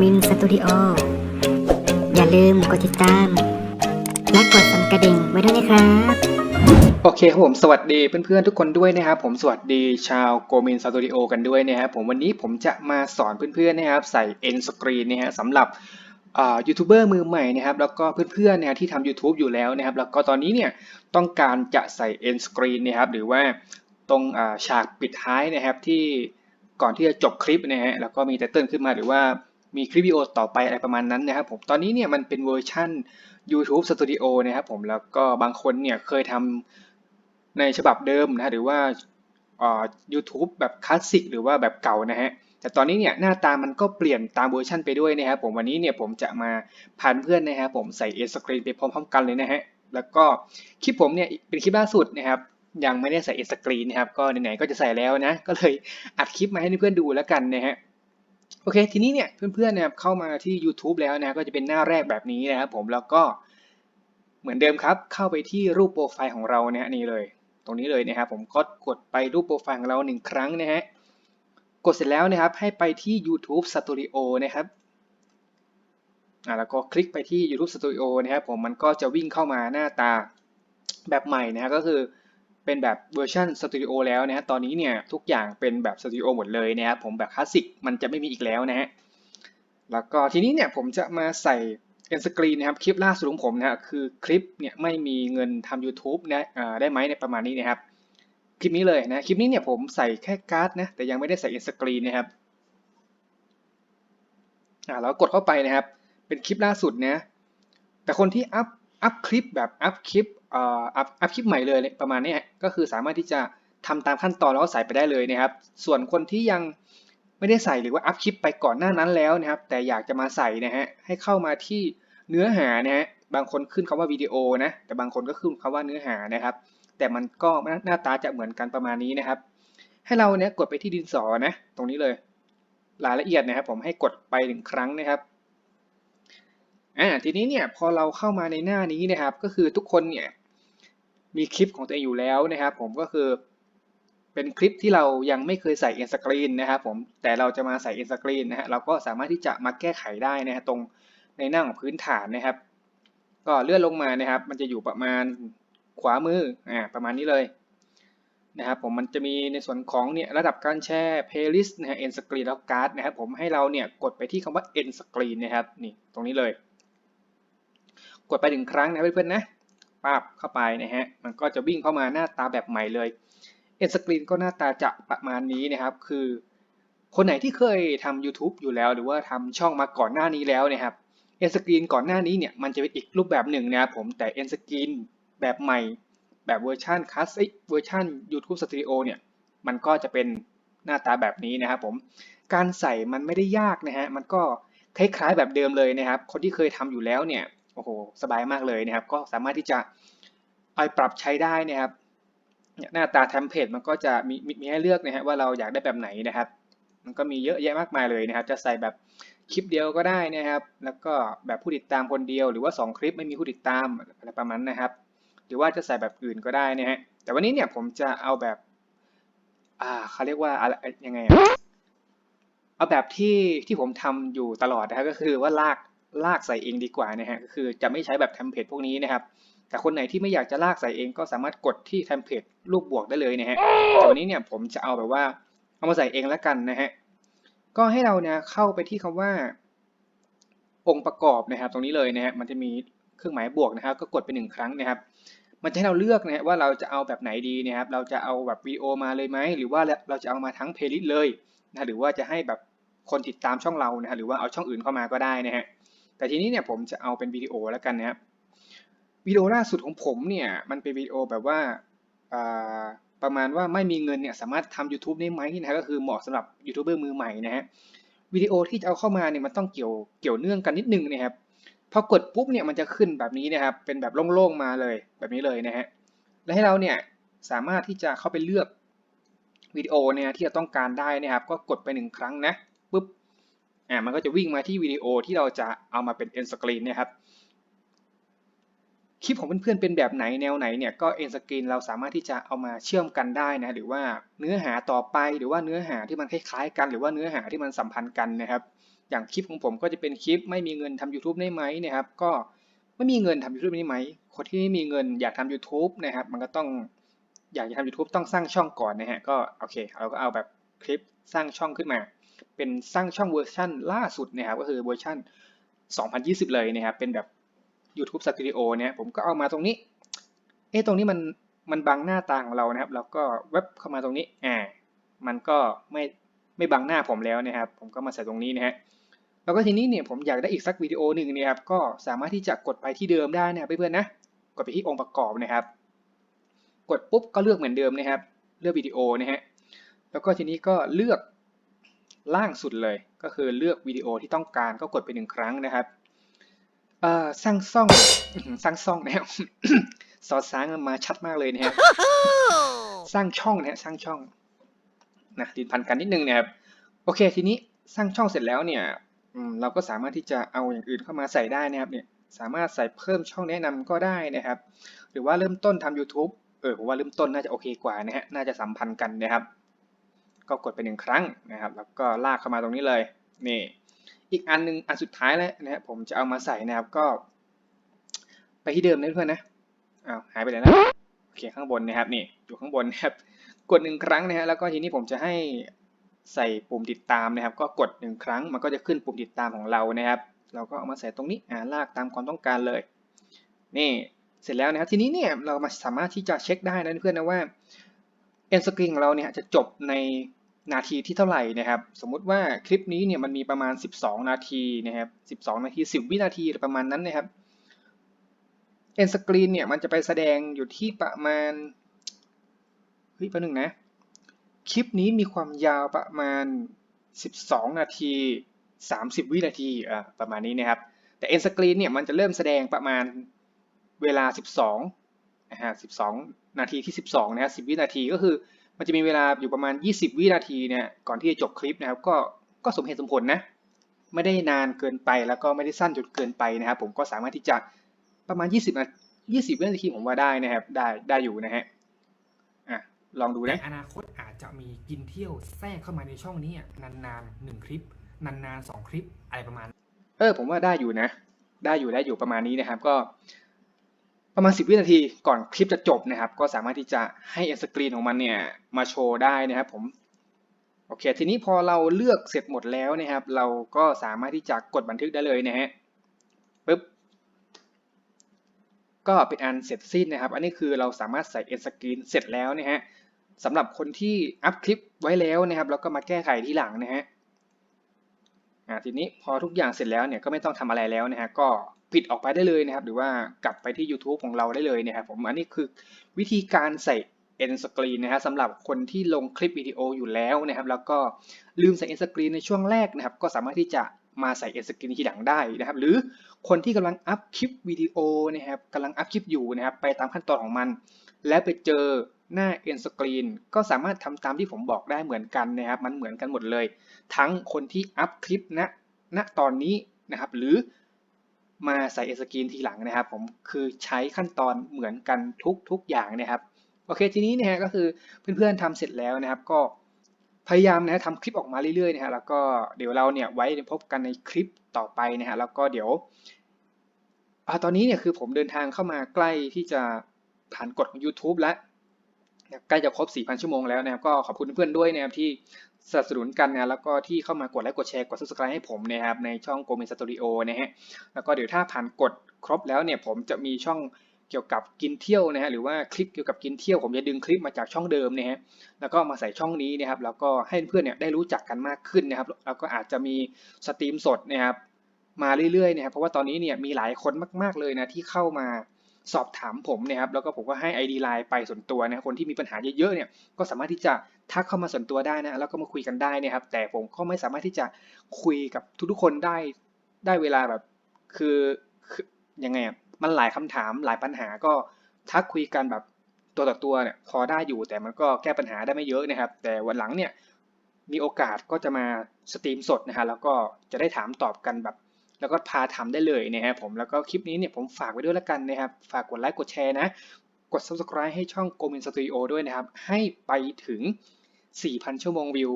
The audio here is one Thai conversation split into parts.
มินสตูดิโอ อย่าลืมกดติดตาม และกดสั่นกระดิ่งไว้ด้วยนะครับ โอเคครับผมสวัสดีเพื่อนๆทุกคนด้วยนะครับ ผมสวัสดีชาวโกมินสตูดิโอกันด้วยนะครับผมวันนี้ผมจะมาสอนเพื่อนๆนะครับใส่ end screen นะฮะสำหรับอ่ายูทูบเบอร์มือใหม่นะครับแล้วก็เพื่อนๆนะฮะที่ทำ YouTube อยู่แล้วนะครับแล้วก็ตอนนี้เนี่ยต้องการจะใส่ end screen นะครับหรือว่าตรงอ่าฉากปิดท้ายนะครับที่ก่อนที่จะจบคลิปนะฮะแล้วก็มีไตเติลขึ้นมาหรือว่า มีคลิปวิดีโอต่อไปอะไรประมาณนั้นนะครับผมตอนนี้เนี่ยมันเป็นเวอร์ชั่น YouTube Studio นะครับผมแล้วก็บางคนเนี่ยเคยทำในฉบับเดิมนะหรือว่าอ่า YouTube แบบคลาสสิกหรือว่าแบบเก่านะฮะแต่ตอนนี้เนี่ยหน้าตามันก็เปลี่ยนตามเวอร์ชันไปด้วยนะครับผมวันนี้เนี่ยผมจะมาพานเพื่อนนะครับผมใส่เอสกรีนไปพร้อมๆกันเลยนะฮะแล้วก็คลิปผมเนี่ยเป็นคลิปล่าสุดนะครับยังไม่ได้ใส่เอสกรีนนะครับก็ไหนๆก็จะใส่แล้วนะก็เลยอัดคลิปมาให้เพื่อนๆดูแล้วกันนะฮะ โอเค ทีนี้เนี่ยเพื่อนๆนะครับเข้ามาที่ YouTube แล้วนะก็จะเป็นหน้าแรกแบบนี้นะครับผมแล้วก็เหมือนเดิมครับ เข้าไปที่รูปโปรไฟล์ของเรานะฮะนี่เลย ตรงนี้เลยนะครับผมก็กดไปรูปโปรไฟล์ของเราหนึ่งครั้งนะฮะกดเสร็จแล้วนะครับให้ไปที่ YouTube Studio นะครับอ่าแล้วก็คลิกไปที่ YouTube Studio นะครับผมมันก็จะวิ่งเข้ามาหน้าตาแบบใหม่นะฮะก็คือ เป็นแบบเวอร์ชัน Studio แล้วนะฮะตอนนี้เนี่ยทุกอย่างเป็นแบบ Studio หมดเลยนะครับผมแบบคลาสสิกมันจะไม่มีอีกแล้วนะฮะแล้วก็ทีนี้เนี่ยผมจะมาใส่ end screen นะครับคลิปล่าสุดของผมนะคือคลิปเนี่ยไม่มีเงินทำ YouTube นะได้ไหมในประมาณนี้นะครับคลิปนี้เลยนะคลิปนี้เนี่ยผมใส่แค่การ์ดนะแต่ยังไม่ได้ใส่ end screen นะครับอ่าแล้วกดเข้าไปนะครับ เป็นคลิปล่าสุดนะแต่คนที่อัพอัพคลิปแบบอัพคลิป อ่ออัพอัพคลิปใหม่เลยประมาณนี้ก็คือสามารถที่จะทำตามขั้นตอนแล้วก็ใส่ไปได้เลยนะครับ ส่วนคนที่ยังไม่ได้ใส่หรือว่าอัพคลิปไปก่อนหน้านั้นแล้วนะครับ แต่อยากจะมาใส่นะฮะให้เข้ามาที่เนื้อหานะฮะบางคนขึ้นคำว่าวิดีโอนะแต่บางคนก็ขึ้นคำว่าเนื้อหานะครับ แต่มันก็หน้าตาจะเหมือนกันประมาณนี้นะครับ ให้เราเนี่ยกดไปที่ดินสอนะ ตรงนี้เลย รายละเอียดนะครับ ผมให้กดไปหนึ่งครั้งนะครับอ่าทีนี้เนี่ยพอเราเข้ามาในหน้านี้นะครับ ก็คือทุกคนเนี่ย มีคลิปของตัวเองอยู่แล้วนะครับผมก็คือเป็นคลิปที่เรายังไม่เคยใส่ end screen นะครับผมแต่เราจะมาใส่ end screen นะฮะเราก็สามารถที่จะมาแก้ไขได้นะฮะตรงในหน้าของพื้นฐานนะครับ ก็เลื่อนลงมานะครับ มันจะอยู่ประมาณขวามืออ่าประมาณนี้เลยนะครับผมมันจะมีในส่วนของเนี่ยระดับการแชร์ playlist นะฮะ end screen แล้วการ์ดนะครับผมให้เราเนี่ยกดไปที่คำว่า end screen นะครับนี่ตรงนี้เลย กดไปหนึ่งครั้งนะเพื่อนๆนะ ปั๊บเข้าไปนะฮะ มันก็จะวิ่งเข้ามาหน้าตาแบบใหม่เลย end screen ก็หน้าตาจะประมาณนี้นะครับ คือ คนไหนที่เคยทำ YouTube อยู่แล้ว หรือว่าทำช่องมาก่อนหน้านี้แล้วนะครับ end screen ก่อนหน้านี้เนี่ยมันจะเป็นอีกรูปแบบหนึ่งนะครับผมแต่ end screen แบบใหม่ แบบเวอร์ชันคลาสสิกเวอร์ชัน YouTube Studio เนี่ยมันก็จะเป็นหน้าตาแบบนี้นะครับผมการใส่มันไม่ได้ยากนะฮะมันก็คล้ายๆแบบเดิมเลยนะครับ คนที่เคยทำอยู่แล้วเนี่ย โอ้โหสบายมากเลยนะครับ ก็สามารถที่จะเอาไปปรับใช้ได้นะครับหน้าตาเทมเพลตมันก็จะมีมีมีให้เลือกนะฮะว่าเราอยากได้แบบไหนนะครับ มันก็มีเยอะแยะมากมายเลยนะครับ จะใส่แบบคลิปเดียวก็ได้นะครับ แล้วก็แบบผู้ติดตามคนเดียว หรือว่า 2 คลิปไม่มีผู้ติดตามอะไรประมาณนั้นนะครับ หรือว่าจะใส่แบบอื่นก็ได้นะฮะแต่วันนี้เนี่ยผมจะเอาแบบ อ่าเขาเรียกว่าอะไรยังไงอะเอาแบบที่ที่ผมทำอยู่ตลอดนะครับก็คือว่าลาก ลากใส่เองดีกว่านะฮะก็คือจะไม่ใช้แบบเทมเพลตพวกนี้นะครับ แต่คนไหนที่ไม่อยากจะลากใส่เองก็สามารถกดที่เทมเพลตรูปบวกได้เลยนะฮะแต่วันนี้เนี่ยผมจะเอาแบบว่าเอามาใส่เองแล้วกันนะฮะก็ให้เราเนี่ยเข้าไปที่คำว่า องค์ประกอบนะครับ ตรงนี้เลยนะฮะมันจะมีเครื่องหมายบวกนะครับ ก็กดไปหนึ่งครั้งนะครับ มันจะให้เราเลือกนะฮะว่าเราจะเอาแบบไหนดีนะครับ เราจะเอาแบบวีดีโอมาเลยไหมหรือว่าเราจะเอามาทั้งเพลย์ลิสต์เลยนะหรือว่าจะให้แบบคนติดตามช่องเรานะฮะหรือว่าเอาช่องอื่นเข้ามาก็ได้นะฮะ แต่ทีนี้เนี่ยผมจะเอาเป็นวิดีโอแล้วกันนะครับวิดีโอล่าสุดของผมเนี่ยมันเป็นวิดีโอแบบว่าประมาณว่าไม่มีเงินเนี่ยสามารถทำ YouTube ได้ไหมนะก็คือเหมาะสำหรับยูทูบเบอร์มือใหม่นะฮะวิดีโอที่จะเอาเข้ามาเนี่ยมันต้องเกี่ยวเกี่ยวเนื่องกันนิดนึงนะครับพอกดปุ๊บเนี่ยมันจะขึ้นแบบนี้นะครับเป็นแบบโล่งๆมาเลยแบบนี้เลยนะฮะและให้เราเนี่ยสามารถที่จะเข้าไปเลือกวิดีโอเนี่ยที่เราต้องการได้นะครับ ก็กดไปหนึ่งครั้งนะ อ่ามันก็จะวิ่งมาที่วิดีโอที่เราจะเอามาเป็น end screen นะครับคลิปของเพื่อนๆเป็นแบบไหนแนวไหนเนี่ยก็ end screen เราสามารถที่จะเอามาเชื่อมกันได้นะหรือว่าเนื้อหาต่อไปหรือว่าเนื้อหาที่มันคล้ายๆ กัน หรือว่าเนื้อหาที่มันสัมพันธ์กันนะครับอย่างคลิปของผมก็จะเป็นคลิปไม่มีเงินทำ YouTube ได้ไหมนะครับก็ไม่มีเงินทำ YouTube ได้ไหมคนที่ไม่มีเงินอยากทำ YouTube นะครับมันก็ต้องอยากจะทำ YouTube ต้องสร้างช่องก่อนนะฮะก็โอเคเราก็เอาแบบคลิปสร้างช่องขึ้นมา เป็นสร้างช่องเวอร์ชันล่าสุดนะครับก็คือเวอร์ชัน2020 เลยนะครับเป็นแบบ YouTube Studio เนี่ยผมก็เอามาตรงนี้ เอ๊ะตรงนี้มันมันบังหน้าตาของเรานะครับ แล้วก็เว็บเข้ามาตรงนี้อ่ามันก็ไม่ไม่บังหน้าผมแล้วนะครับ ผมก็มาใส่ตรงนี้นะฮะแล้วก็ทีนี้เนี่ยผมอยากได้อีกสักวิดีโอหนึ่งเนี่ยครับก็สามารถที่จะกดไปที่เดิมได้นะครับเพื่อนๆนะกดไปที่องค์ประกอบนะครับ กดปุ๊บก็เลือกเหมือนเดิมนะครับ เลือกวิดีโอนะฮะแล้วก็ทีนี้ก็เลือก ล่างสุดเลย ก็คือเลือกวิดีโอที่ต้องการก็กดไปหนึ่งครั้งนะครับเอ่อสร้างซ่องอื้อหือสร้างซ่องนะครับซอสซ้างมันมาชัดมากเลยนะฮะสร้างช่องนะฮะสร้างช่องนะดินพันกันนิดนึงนะครับโอเค ทีนี้สร้างช่องเสร็จแล้วเนี่ยอืมเราก็สามารถที่จะเอาอย่างอื่นเข้ามาใส่ได้นะครับเนี่ยสามารถใส่เพิ่มช่องแนะนำก็ได้นะครับ หรือว่าเริ่มต้นทำ YouTube เออผมว่าเริ่มต้นน่าจะโอเคกว่านะฮะน่าจะสัมพันธ์กันนะครับ ก็กดไปหนึ่งครั้งนะครับ แล้วก็ลากเข้ามาตรงนี้เลยนี่อีกอันหนึงอันสุดท้ายแล้วนะครับผมจะเอามาใส่นะครับก็ ไปที่เดิมนะเพื่อนนะอ้าวหายไปไหนแล้วโอเคข้างบนนะครับนี่อยู่ข้างบนนะครับกดหนึ่งครั้งนะฮะแล้วก็ทีนี้ผมจะให้ใส่ปุ่มติดตามนะครับ ก็กดหนึ่งครั้งมันก็จะขึ้นปุ่มติดตามของเรานะครับ เราก็เอามาใส่ตรงนี้อ่าลากตามความต้องการเลย นี่เสร็จแล้วนะครับทีนี้เนี่ยเรามาสามารถที่จะเช็คได้นะเพื่อนนะว่า end screen ของเราเนี่ยจะจบในนาทีที่เท่าไหร่นะครับ สมมุติว่าคลิปนี้เนี่ยมันมีประมาณ 12 นาทีนะครับ 12 นาที 10 วินาทีประมาณนั้นนะครับ end screen เนี่ยมันจะไปแสดงอยู่ที่ประมาณเฮ้ยแป๊บนึงนะ คลิปนี้มีความยาวประมาณ 12 นาที 30 วินาทีอ่าประมาณนี้นะครับ แต่ end screen เนี่ยมันจะเริ่มแสดงประมาณเวลา 12นะฮะ 12 นาทีที่ 12นะฮะ10 วินาทีก็คือ มันจะมีเวลาอยู่ประมาณ 20 วินาทีเนี่ยก่อนที่จะจบคลิปนะครับ ก็ก็สมเหตุสมผลนะไม่ได้นานเกินไปแล้วก็ไม่ได้สั้นจนเกินไปนะครับ ผมก็สามารถที่จะประมาณ 20นา20วินาทีผมว่าได้นะครับได้ได้อยู่นะฮะอะลองดูในนะอนาคตอาจจะมีกินเที่ยวแทรกเข้ามาในช่องนี้อะนานๆหนึ่งคลิป นานๆสองคลิปอะไรประมาณ เออผมว่าได้อยู่นะ ได้อยู่ได้อยู่ประมาณนี้นะครับ ก็ ประมาณ 10 วินาทีก่อนคลิปจะจบนะครับ ก็สามารถที่จะให้ end screen ของมันเนี่ยมาโชว์ได้นะครับผมโอเค ทีนี้พอเราเลือกเสร็จหมดแล้วนะครับ เราก็สามารถที่จะกดบันทึกได้เลยนะฮะปึ๊บก็เป็นอันเสร็จสิ้นนะครับ อันนี้คือเราสามารถใส่ end screen เสร็จแล้วนะฮะสำหรับคนที่อัพคลิปไว้แล้วนะครับ แล้วก็มาแก้ไขทีหลังนะฮะอ่าทีนี้พอทุกอย่างเสร็จแล้วเนี่ยก็ไม่ต้องทำอะไรแล้วนะฮะก็ ปิดออกไปได้เลยนะครับ หรือว่ากลับไปที่ YouTube ของเราได้เลยนะครับผมอันนี้คือวิธีการใส่ end screen นะฮะสำหรับคนที่ลงคลิปวิดีโออยู่แล้วนะครับ แล้วก็ลืมใส่ end screen ในช่วงแรกนะครับ ก็สามารถที่จะมาใส่ end screen ทีหลังได้นะครับ หรือคนที่กำลังอัพคลิปวิดีโอนะครับกำลังอัพคลิปอยู่นะครับ ไปตามขั้นตอนของมัน แล้วไปเจอหน้า end screen ก็สามารถทำตามที่ผมบอกได้เหมือนกันนะครับ มันเหมือนกันหมดเลย ทั้งคนที่อัพคลิปณณตอนนี้นะครับ หรือ มาใส่ end screen ทีหลังนะครับ ผมคือใช้ขั้นตอนเหมือนกันทุกทุกอย่างนะครับโอเคทีนี้นะฮะก็คือเพื่อนๆทำเสร็จแล้วนะครับ ก็พยายามนะทำคลิปออกมาเรื่อยๆนะฮะแล้วก็เดี๋ยวเราเนี่ยไว้พบกันในคลิปต่อไปนะฮะแล้วก็เดี๋ยวอตอนนี้เนี่ยคือผมเดินทางเข้ามาใกล้ที่จะผ่านกฎของ YouTube แล้ว ใกล้จะครบ 4,000 ชั่วโมงแล้วนะครับก็ขอบคุณเพื่อนด้วยนะครับที่สนับสนุนกันนะแล้วก็ที่เข้ามากดไลค์กดแชร์กด subscribe ให้ผมนะครับในช่อง g o m e n Studio นะฮะแล้วก็เดี๋ยวถ้าผ่านกฎครบแล้วเนี่ยผมจะมีช่องเกี่ยวกับกินเที่ยวนะฮะหรือว่าคลิปเกี่ยวกับกินเที่ยวผมจะดึงคลิปมาจากช่องเดิมนะฮะแล้วก็มาใส่ช่องนี้นะครับแล้วก็ให้เพื่อนเนี่ยได้รู้จักกันมากขึ้นนะครับแล้วก็อาจจะมีสตรีมสดนะครับมาเรื่อยๆนะครับเพราะว่าตอนนี้เนี่ยมีหลายคนมาก ๆเลยนะที่เข้ามา สอบถามผมนะครับแล้วก็ผมก็ให้ ID ไลน์ไปส่วนตัวนะคนที่มีปัญหาเยอะๆเนี่ยก็สามารถที่จะทักเข้ามาส่วนตัวได้นะแล้วก็มาคุยกันได้นะครับ แต่ผมก็ไม่สามารถที่จะคุยกับทุกๆคนได้ได้เวลาแบบคือคือยังไงอะมันหลายคำถามหลายปัญหาก็ทักคุยกันแบบตัวต่อตัวเนี่ยพอได้อยู่แต่มันก็แก้ปัญหาได้ไม่เยอะนะครับ แต่วันหลังเนี่ยมีโอกาสก็จะมาสตรีมสดนะฮะแล้วก็จะได้ถามตอบกันแบบ แล้วก็พาทำได้เลยนะครับผมแล้วก็คลิปนี้เนี่ยผมฝากไว้ด้วยละกันนะครับ ฝากกดไลค์กดแชร์นะ กด subscribe ให้ช่อง g o m i n Studio ด้วยนะครับ ให้ไปถึง 4,000 ชั่วโมงวิว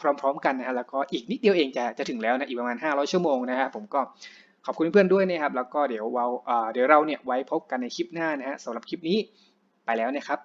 พร้อมๆกันนะฮะแล้วก็อีกนิดเดียวเองจะจะถึงแล้วนะอีกประมาณ 500 ชั่วโมงนะครับผมก็ขอบคุณเพื่อนๆด้วยนะครับ แล้วก็เดี๋ยวเราเดี๋ยวเราเนี่ยไว้พบกันในคลิปหน้านะฮะสำหรับคลิปนี้ไปแล้วนะครับ